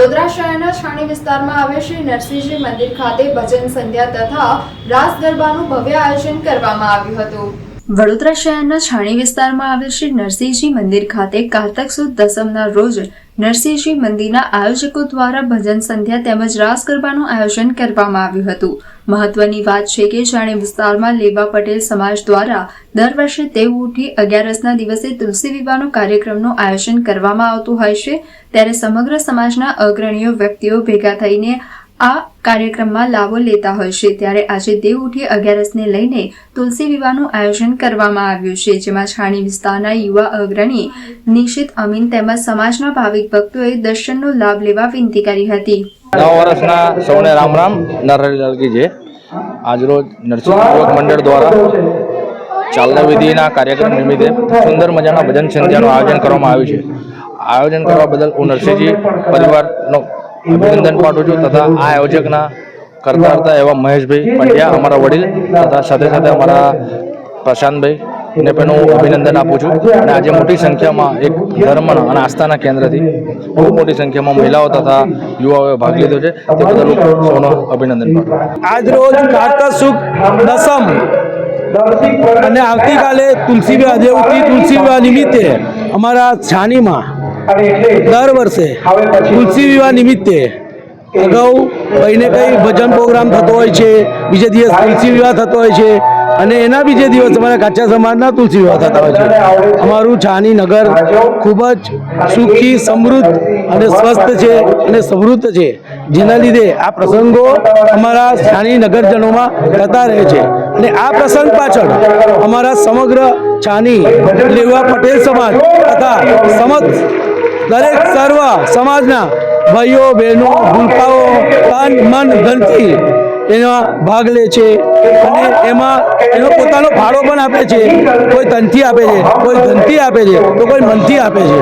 વડોદરા શહેરના છાણી વિસ્તારમાં આવેલ શ્રી નરસિંહજી મંદિર ખાતે ભજન સંધ્યા તથા રાસ ગરબાનું ભવ્ય આયોજન કરવામાં આવ્યું હતું. વડોદરા શહેરના છાણી વિસ્તારમાં આવેલ શ્રી નરસિંહજી મંદિર ખાતે કારતક સુદ દસમના રોજ નરસિંહજી મંદિરના આયોજકો દ્વારા ભજન સંધ્યા તેમજ રાસ ગરબાનું આયોજન કરવામાં આવ્યું હતું. મહત્વની વાત છે કે જાણે વિસ્તારમાં લેવા પટેલ સમાજ દ્વારા દર વર્ષે તેવું ઉઠી અગિયારસના દિવસે તુલસી વિવાહનો કાર્યક્રમનું આયોજન કરવામાં આવતું હોય છે, ત્યારે સમગ્ર સમાજના અગ્રણીય વ્યક્તિઓ ભેગા થઈને આ કાર્યક્રમમાં લાવો લેતા હોય છે. ત્યારે આજે દેવ ઉઠી અગિયારસને લઈને તુલસી વિવાહનું આયોજન કરવામાં આવ્યું છે, જેમાં છાણી વિસ્તારના યુવા અગ્રણી નિશિત અમીન તેમજ સમાજના ભાવિક ભક્તોએ દર્શનનો લાભ લેવા વિનંતી કરી હતી. નવ વર્ષના સૌને રામ રામ. નરહરિલાલ કી જય આજરોજ નરસિંહ યુવક મંડળ દ્વારા ચાલના વિધિના કાર્યક્રમ નિમિત્તે સુંદર મજાના ભજન સંધ્યાનું આયોજન કરવામાં આવ્યું છે. આયોજન કરવા બદલ હું નરસિંહજી પરિવારનો અભિનંદન પાઠવું છું તથા આ આયોજકના કરતા હતા એવા મહેશભાઈ પંડ્યા, અમારા વડીલ તથા સાથે સાથે અમારા પ્રશાંતભાઈ ને પણ હું અભિનંદન આપું છું. અને આજે મોટી સંખ્યામાં એક ધર્મ અને આસ્થાના કેન્દ્રથી બહુ મોટી સંખ્યામાં મહિલાઓ તથા યુવાઓએ ભાગ લીધો છે. તે બદલ હું સૌનો અભિનંદન પાઠવું આજ સુખ દસમ અને આવતીકાલે તુલસી વિવાહ દેવતી તુલસી વિવાહ નિમિત્તે અમારા છાનીમાં દર વર્ષે તુલસી વિવાહ નિમિત્તે અગાઉ કંઈ ને કંઈ ભજન પ્રોગ્રામ થતો હોય છે બીજે દિવસ તુલસી વિવાહ થતો હોય છે અને એના બીજે દિવસ અમારા કાચા સમાજના તુલસી વિવાહ થતા હોય છે. અમારું છાની નગર ખૂબ જ સુખી સમૃદ્ધ અને સ્વસ્થ છે અને સમૃદ્ધ છે જેના લીધે આ પ્રસંગો અમારા છાની નગરજનોમાં થતા રહે છે. અને આ પ્રસંગ પાછળ અમારા સમગ્ર છાની લેવા પટેલ સમાજ તથા સમસ્ત દરેક સર્વ સમાજના ભાઈઓ, બહેનો, ભૂલકાઓ તન મન, ધનથી એમાં ભાગ લે છે. અને એમાં એનો પોતાનો ફાળો પણ આપે છે. કોઈ તનથી આપે છે, કોઈ ધનથી આપે છે, તો કોઈ મનથી આપે છે.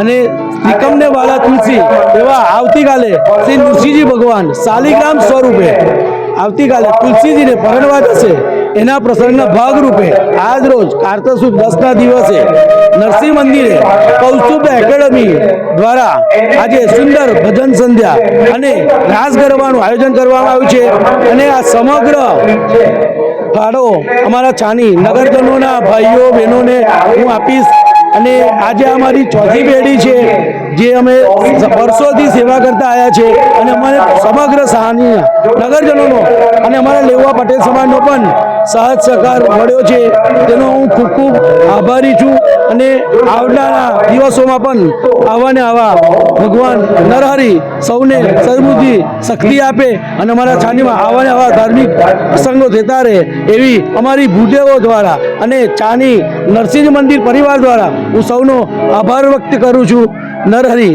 અને ત્રિકમને વાલા તુલસી એવા આવતીકાલે શ્રી નૃસિંહજી ભગવાન શાલિગ્રામ સ્વરૂપે આવતીકાલે તુલસીજીને પરણવા જશે. એના પ્રસંગના ભાગરૂપે આજ રોજ કારતસુદ દસના દિવસે નરસિંહ મંદિરે કૌસ્તુભ એકેડમી દ્વારા આજે સુંદર ભજન સંધ્યા અને રાસ ગરબાનું આયોજન કરવામાં આવ્યું છે. અને આ સમગ્ર ફાળો અમારા છાની નગરજનોના ભાઈઓ બહેનોને હું આપીશ. અને આજે અમારી ચોથી પેઢી છે જે અમે વર્ષોથી સેવા કરતા આવ્યા છે અને અમારે સમગ્ર સહાની નગરજનોનો અને અમારા લેવા પટેલ સમાજનો પણ સહજ સહકાર મળ્યો છે. તેનો હું ખૂબ ખૂબ આભારી છું. અને આવનારા દિવસોમાં પણ આવા ને આવા ભગવાન નરહરી સૌને સરબુદ્ધિ શક્તિ આપે અને અમારા છાનીમાં આવા ને આવા ધાર્મિક પ્રસંગો થતા રહે એવી અમારી ભૂદેવો દ્વારા અને ચાની નરસિંહ મંદિર પરિવાર દ્વારા હું સૌનો આભાર વ્યક્ત કરું છું. નરહરી